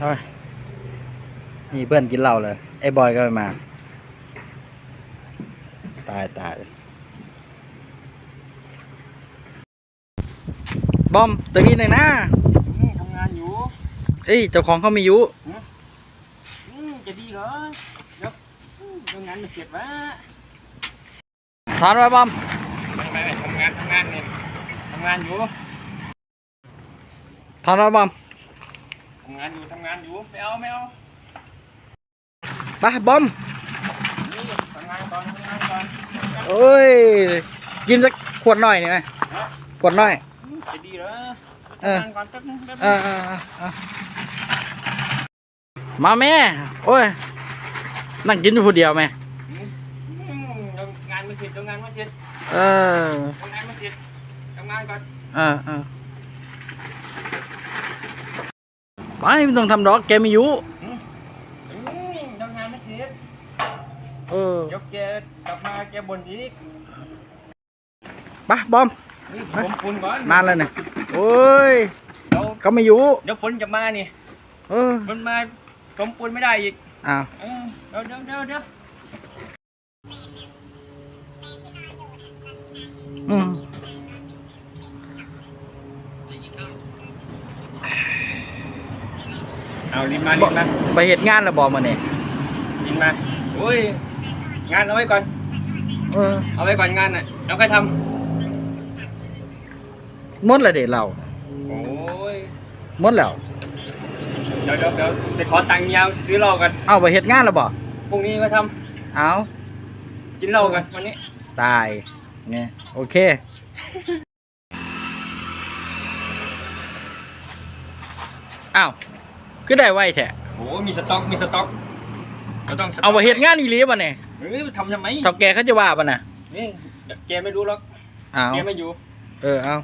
โอ้ยนี่เพื่อนกินเหล้าเลย ไอ้บอยก็ไม่มา ตายตายบอมตะกี้หนึ่งนะอืมทำงานอยู่ เอ้ยเจ้าของเขามีอยุอืมจะดีเหรอเดี๋ยวอืมเดี๋ยวงานมันเสร็จวะถอนไว้บอมไม่ไม่ไม่ทำงานทำงานเนี่ยทำงานอยู่ถอนไว้บอม ทำงานอยู่ทำงานอยู่ไม่เอาไม่เอาไปบอมนี่ทำงานก่อนทำงานก่อนโอ้ยกินสักขวดหน่อยนี่ไหมขวดหน่อยอืมจะดีเหรอเออทำงานก่อนแป๊บนึงแป๊บเอนึองเออเออเออมาแม่ โอ้ย นั่งกินอยู่ผู้เดียวไหมอืมเดี๋ยวงานมันเสร็จเดี๋ยวงานมันเสร็จเออเดี๋ยวงานมันเสร็จทำงานก่อนเออเออ ไปไม่ต้องทำดอกแกมีอยุอืมทำงานไม่เสร็จเออเดี๋ยวแกกลับมาแกบ่นอีกไปบอมนี่ผมฝุ่นก่อนนานแล้วเนี่ยโอ้ยเดี๋ยวเขาไม่อยู่เดี๋ยวฝนจะมานี่เออมันมาสมปูนไม่ได้อีกอ้าวเออเดี๋ยวเดี๋ยวเดี๋ยวเดี๋ยวอืม เอาลินมาลินมาไปเหตุงานแล้วบอมาเนี่ยลินมาโอ้ยงานเอาไว้ก่อน เออเอาไว้ก่อนงานน่ะแล้วก็ทหมดแล้วเด็เราำโอ้ยหมดแล้ว เดี๋ยวเดี๋ยวเดี๋ยวไปขอตังค์ยาวซื้อเหล้ากันเอาไปเหตุงานแล้วบอพรุ่งนี้ก็ทเอาำกินเหล้ากันวันนี้ ตายไงโอเค อ้าว คือได้ไวแท้โอ้ยมีสต็อกมีสต็อกเราต้องสต็กเอาไปเหตุงานอีหลีป่ะเนี่ยเฮ้ยทำทำไมเท่าแกเขาจะว่าป่ะน่ะนี่เดี๋ยวแกไม่รู้หรอกอ้าวแกไม่อยู่ เออเอา